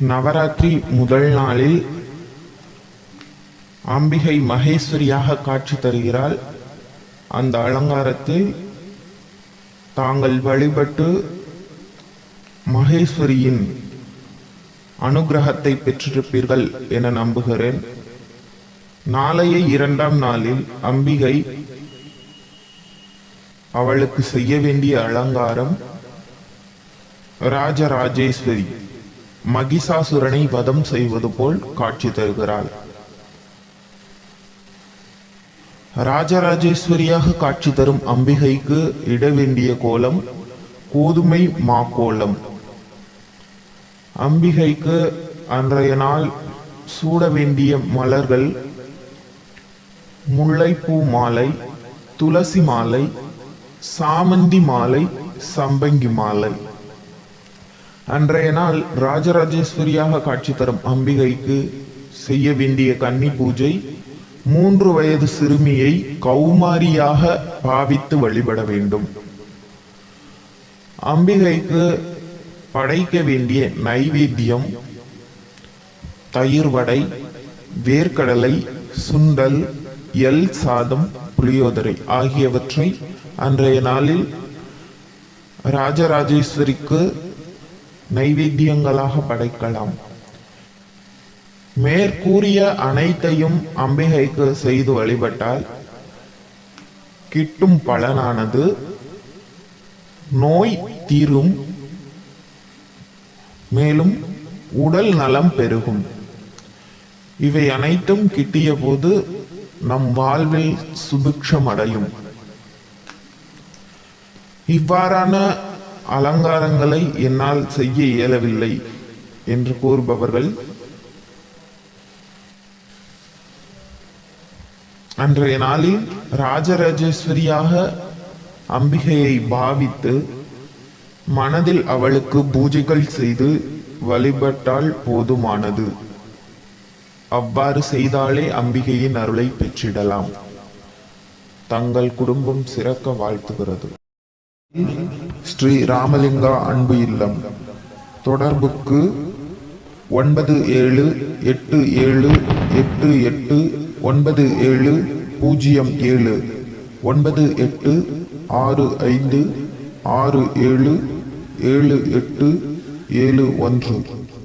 நவராத்திரி முதல் நாளில் அம்பிகை மகேஸ்வரியாக காட்சி தருகிறாள். அந்த அலங்காரத்தில் தாங்கள் வழிபட்டு மகேஸ்வரியின் அனுகிரகத்தை பெற்றிருப்பீர்கள் என நம்புகிறேன். நாளைய இரண்டாம் நாளில் அம்பிகை அவளுக்கு செய்ய வேண்டிய அலங்காரம் ராஜராஜேஸ்வரி. மகிஷாசுரனை வதம் செய்வது போல் காட்சி தருகிறாள். ராஜராஜேஸ்வரியாக காட்சி தரும் அம்பிகைக்கு இட வேண்டிய கோலம் கோதுமை மாக்கோலம் அம்பிகைக்கு அன்றைய நாள் சூட வேண்டிய மலர்கள் முல்லைப்பூ மாலை துளசி மாலை சாமந்தி மாலை சம்பங்கி மாலை. அன்றைய நாள் ராஜராஜேஸ்வரியாக காட்சி தரும் அம்பிகைக்கு செய்ய வேண்டிய கன்னி பூஜை மூன்று வயது சிறுமியை கௌமாரியாக பாவித்து வழிபட வேண்டும். அம்பிகைக்கு படைக்க வேண்டிய நைவேத்தியம் தயிர் வடை வேர்க்கடலை சுண்டல் எல் சாதம் புளியோதரை ஆகியவற்றை அன்றைய நாளில் ராஜராஜேஸ்வரிக்கு நைவேத்தியங்களாக படைக்கலாம். மேற்கூறிய அனைத்தையும் அம்பிகைக்கு செய்து வழிபட்டால் கிட்டும் பலனானது. நோய் தீரும். மேலும் உடல் நலம் பெருகும். இவை அனைத்தும் கிட்டிய போது நம் வாழ்வில் சுபிக்ஷம் அடையும் இவ்வாறான அலங்காரங்களை என்னால் செய்ய இயலவில்லை என்று கூறுபவர்கள் அன்றைய நாளில் ராஜராஜேஸ்வரியாக அம்பிகையை பாவித்து மனதில் அவளுக்கு பூஜைகள் செய்து வழிபட்டால் போதுமானது. அவ்வாறு செய்தாலே அம்பிகையின் அருளை பெற்றிடலாம். தங்கள் குடும்பம் சிறக்க வாழ்த்துகிறது. ஸ்ரீ ராமலிங்கா அன்பு இல்லம். தொடர்புக்கு ஒன்பது ஏழு எட்டு ஏழு எட்டு எட்டு ஒன்பது ஏழு பூஜ்ஜியம் ஏழு. ஒன்பது எட்டு ஆறு ஐந்து ஆறு ஏழு ஏழு எட்டு ஏழு ஒன்று.